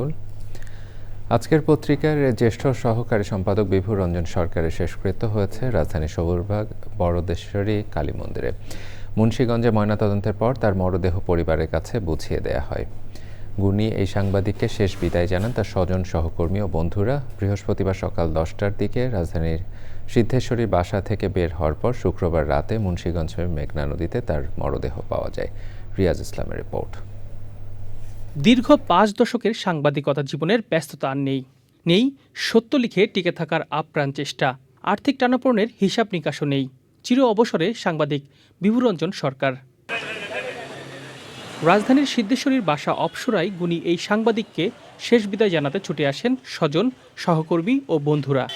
রাহুল। আজকের পত্রিকার জ্যেষ্ঠ সহকারী সম্পাদক বিভু রঞ্জন সরকারের শেষকৃত্য হয়েছে রাজধানী সবুরবাগ বড়দেশ্বরী, কালী মন্দিরে। মুন্সীগঞ্জে ময়নাতদন্তের পর তার মরদেহ পরিবারের কাছে বুঝিয়ে দেয়া হয়। গুণী এই সাংবাদিককে শেষ বিদায় জানান তার স্বজন, সহকর্মী ও বন্ধুরা। বৃহস্পতিবার সকাল দশটার দিকে রাজধানীর সিদ্ধেশ্বরীর বাসা থেকে বের হওয়ার পর শুক্রবার রাতে মুন্সীগঞ্জের মেঘনা নদীতে তার মরদেহ পাওয়া যায়। রিয়াজ ইসলামের রিপোর্ট। দীর্ঘ পাঁচ দশকের সাংবাদিকতা জীবনের ব্যস্ততা আর নেই। নেই, সত্য লিখে টিকে থাকার আপ্রাণ চেষ্টা। আর্থিক টানাপোড়েনের হিসাব নিকাশও নেই। চির অবসরে সাংবাদিক বিভুরঞ্জন সরকার। রাজধানীর সিদ্ধেশ্বরীর বাসা অপসরায় গুণী এই সাংবাদিককে শেষ বিদায় জানাতে ছুটে আসেন স্বজন, সহকর্মী ও বন্ধুরা।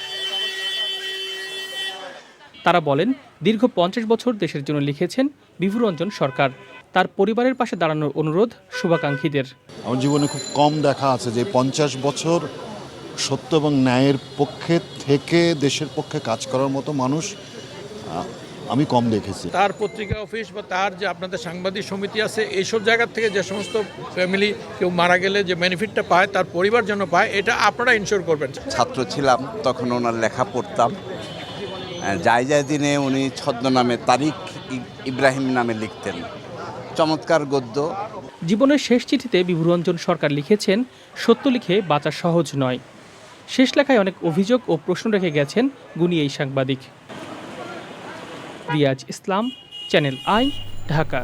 তারা বলেন দীর্ঘ পঞ্চাশ বছর দেশের জন্য লিখেছেন বিভুরঞ্জন সরকার। তার পরিবারের পাশে দাঁড়ানোর অনুরোধ শুভাকাঙ্ক্ষীদের। আমার জীবনে খুব কম দেখা আছে যে পঞ্চাশ বছর সত্য এবং ন্যায়ের পক্ষে থেকে দেশের পক্ষে কাজ করার মতো মানুষ আমি কম দেখেছি। তার পত্রিকা অফিস বা তার যে আপনাদের সাংবাদিক সমিতি আছে এইসব জায়গার থেকে যে সমস্ত ফ্যামিলি কেউ মারা গেলে যে বেনিফিটটা পায় তার পরিবার যেন পায় এটা আপনারা ইনশোর করবেন। ছাত্র ছিলাম তখন ওনার লেখা পড়তাম। যায় দিনে উনি ছদ্মনামে তারিক ইব্রাহিম নামে লিখতেন। চমৎকার গদ্য। জীবনের শেষ চিঠিতে বিভুরঞ্জন সরকার লিখেছেন, সত্য লিখে বাঁচা সহজ নয়। শেষ লেখায় অনেক অভিযোগ ও প্রশ্ন রেখে গেছেন গুণী এই সাংবাদিক। Riaz Islam, channel I, Dhaka.